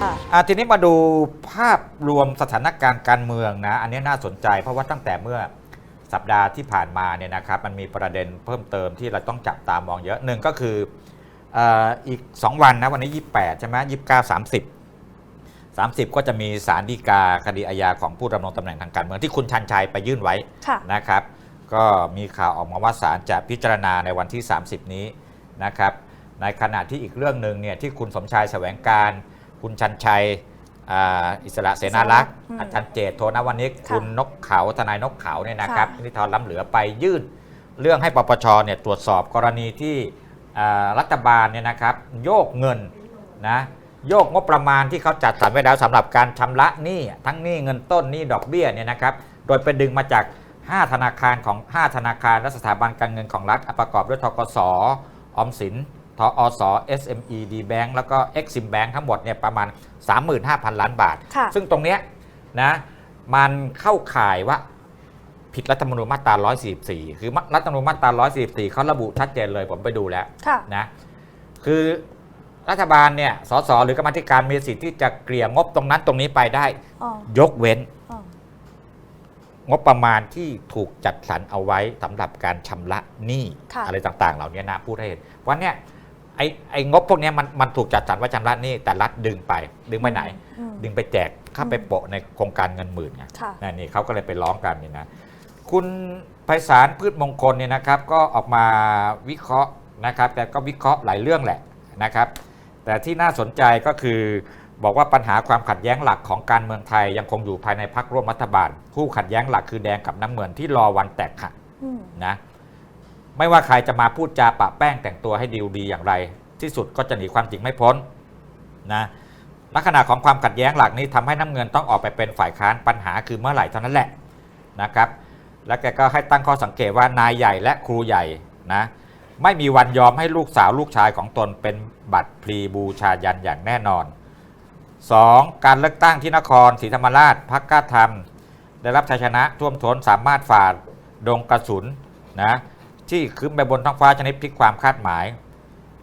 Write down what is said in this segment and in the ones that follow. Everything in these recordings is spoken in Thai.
ค่ะ อะทีนี้มาดูภาพรวมสถานการณ์การเมืองนะ อันนี้น่าสนใจเพราะว่าตั้งแต่เมื่อสัปดาห์ที่ผ่านมาเนี่ยนะครับ มันมีประเด็นเพิ่มเติมที่เราต้องจับตามองเยอะหนึ่งก็คือเอ่ออีก 2 วันนะ วันนี้ 28 ใช่ไหม29 30 30ก็จะมีสารดีกาคดีอาญาของผู้ดำรงตำแหน่งทางการเมืองที่คุณชันชัยไปยื่นไว้ค่ะ นะครับ ก็มีข่าวออกมาว่าศาลจะพิจารณาในวันที่ 30 นี้นะครับ ในขณะที่อีกเรื่องหนึ่งเนี่ยที่คุณสมชายแสวงการ คุณชันชัยอ่าอิสระเสนารักษ์อืมอาจารย์เจตโทนวนิกค่ะคุณนกเขาทนายนกเขาเนี่ยนะครับค่ะ นิทรล้ำเหลือไปยื่น เรื่องให้ปปชเนี่ยตรวจสอบกรณีที่อ่ารัฐบาลเนี่ยนะครับโยกเงินนะโยกงบประมาณที่เขาจัดสรรไว้แล้วสำหรับการชำระหนี้ทั้งหนี้เงินต้นหนี้ดอกเบี้ยเนี่ยนะครับโดยไปดึงมาจาก 5 ธนาคารของ 5 ธนาคารและสถาบันการเงินของรัฐประกอบด้วยทกสออมสิน ทอส SME D Bank แล้วก็ Exim Bank ทั้งหมดเนี่ยประมาณ 35,000 ล้านบาทค่ะซึ่งตรงเนี้ยนะมันเข้าข่ายว่าผิดรัฐธรรมนูญมาตรา 144 คือรัฐธรรมนูญมาตรา 144 เขาระบุชัดเจนเลยผมไปดูแล้วค่ะนะคือรัฐบาลเนี่ย สส หรือกรรมาธิการมีสิทธิ์ที่จะเกลี่ยงบตรงนั้นตรงนี้ไปได้อ๋อยกเว้นอ๋องบประมาณที่ถูกจัดสรรเอาไว้สำหรับการชำระหนี้ค่ะอะไรต่างๆ เหล่านี้นะพูดให้เห็นวันเนี้ย ไอ้ไอ้งบพวกเนี้ยมันมันถูกจัดสรรไว้ชำระหนี้แต่รัฐดึงไป ดึงไปไหน อืม ดึงไปแจกเข้าไปอืมโปะในโครงการเงินหมื่นไงค่ะ นั่นนี่เขาก็เลยไปร้องกันนี่นะ คุณไพศาลพืชมงคลเนี่ยนะครับ ก็ออกมาวิเคราะห์นะครับ แต่ก็วิเคราะห์หลายเรื่องแหละนะครับ แต่ที่น่าสนใจก็คือบอกว่าปัญหาความขัดแย้งหลักของการเมืองไทยยังคงอยู่ภายในพักร่วมรัฐบาล คู่ขัดแย้งหลักคือแดงกับน้ำเงินที่รอวันแตกหัก อืม นะ ไม่ว่าใครจะมาพูดจาปะแป้งแต่งตัวให้ดีดีอย่างไร ที่สุดก็จะหนีความจริงไม่พ้นนะลักษณะของความขัดแย้งหลักนี้ทำให้น้ำเงินต้องออกไปเป็นฝ่ายค้านปัญหาคือเมื่อไหร่เท่านั้นแหละนะครับ และแกก็ให้ตั้งข้อสังเกตว่านายใหญ่และครูใหญ่นะไม่มีวันยอมให้ลูกสาวลูกชายของตนเป็นบัตรพลีบูชายันอย่างแน่นอน 2. การเลือกตั้งที่นครศรีธรรมราชพักกล้าทำได้รับชัยชนะท่วมท้นสามารถฝ่าดงกระสุนนะ ที่ขึ้นไปบนท้องฟ้าชนิดพลิกความคาดหมาย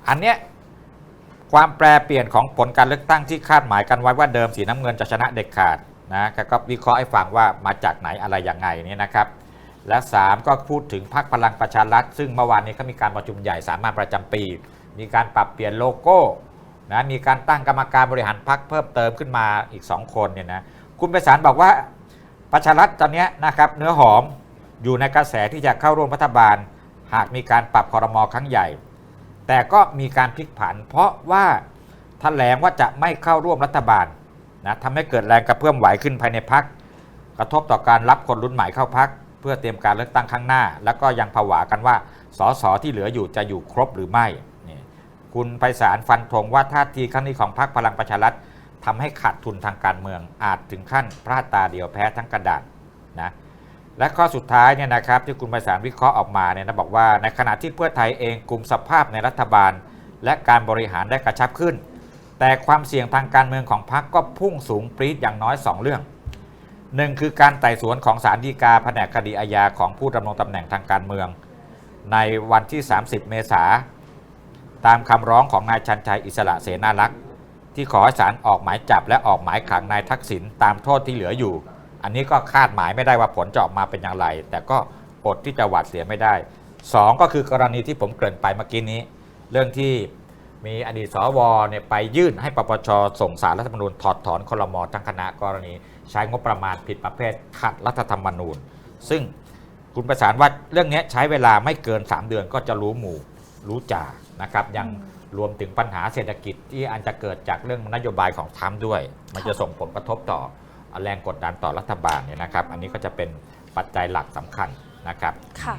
อันเนี้ยความแปรเปลี่ยนของผลการเลือกตั้งที่คาดหมายกันไว้ว่าเดิมสีน้ำเงินจะชนะเด็ดขาดนะกก็วิเคราะห์ให้ฟังว่ามาจากไหนอะไรยังไงเนี่ยนะครับและ 3 ก็พูดถึงพรรคพลังประชารัฐ ซึ่งเมื่อวานนี้เขามีการประชุมใหญ่สามัญประจำปี มีการปรับเปลี่ยนโลโก้นะมีการตั้งกรรมการบริหารพรรคเพิ่มเติมขึ้นมาอีก 2 คนเนี่ยนะคุณไปสารบอกว่าประชารัฐตอนนี้นะครับเนื้อหอมอยู่ในกระแสที่จะเข้าร่วมรัฐบาล หากมีการปรับคอรมอครั้งใหญ่ แต่ก็มีการพลิกผัน เพราะว่าแถลงว่าจะไม่เข้าร่วมรัฐบาลนะทำให้เกิดแรงกระเพื่อมไหวขึ้นภายในพัก กระทบต่อการรับคนรุ่นใหม่เข้าพัก เพื่อเตรียมการเลือกตั้งข้างหน้า แล้วก็ยังผวากันว่าสสที่เหลืออยู่จะอยู่ครบหรือไม่นี่คุณไพศาลฟันธงว่าท่าทีครั้งนี้ของพรรคพลังประชารัฐทำให้ขาดทุนทางการเมืองอาจถึงขั้นพลาดตาเดียวแพ้ทั้งกระดานนะ และข้อสุดท้ายเนี่ยนะครับที่คุณไพศาลวิเคราะห์ออกมาเนี่ยนะบอกว่าในขณะที่เพื่อไทยเองกลุ่มสภาพในรัฐบาล และการบริหารได้กระชับขึ้น แต่ความเสี่ยงทางการเมืองของพรรคก็พุ่งสูงปรี๊ดอย่างน้อยสองเรื่องหนึ่งคือการไต่สวนของศาลฎีกาแผนกคดีอาญาของผู้ดำรงตำแหน่งทางการเมือง ในวันที่ 30 เมษาตามคำร้องของนายชันชัยอิสระเสนารักษ์ที่ขอให้ศาลออกหมายจับและออกหมายขังนายทักษิณตามโทษที่เหลืออยู่ อันนี้ก็คาดหมายไม่ได้ว่าผลจะออกมาเป็นอย่างไร แต่ก็อดที่จะหวาดเสียไม่ได้สองก็คือกรณีที่ผมเกริ่นไปเมื่อกี้นี้ เรื่องที่มีอดีตสวเนี่ยไปยื่นให้ปปชส่งสารรัฐธรรมนูญถอดถอนคลมอทั้งคณะกรณี ใช้งบประมาณผิดประเภทขัดรัฐธรรมนูญ ซึ่งคุณประสานว่าเรื่องนี้ใช้เวลาไม่เกิน 3 เดือนก็จะรู้หมู่รู้จ่านะครับยังรวมถึงปัญหาเศรษฐกิจที่อาจจะเกิดจากเรื่องนโยบายของทรัมป์ด้วย มันจะส่งผลกระทบต่อ แรงกดดันต่อรัฐบาลเนี่ยนะครับ อันนี้ก็จะเป็นปัจจัยหลักสำคัญนะครับ ค่ะ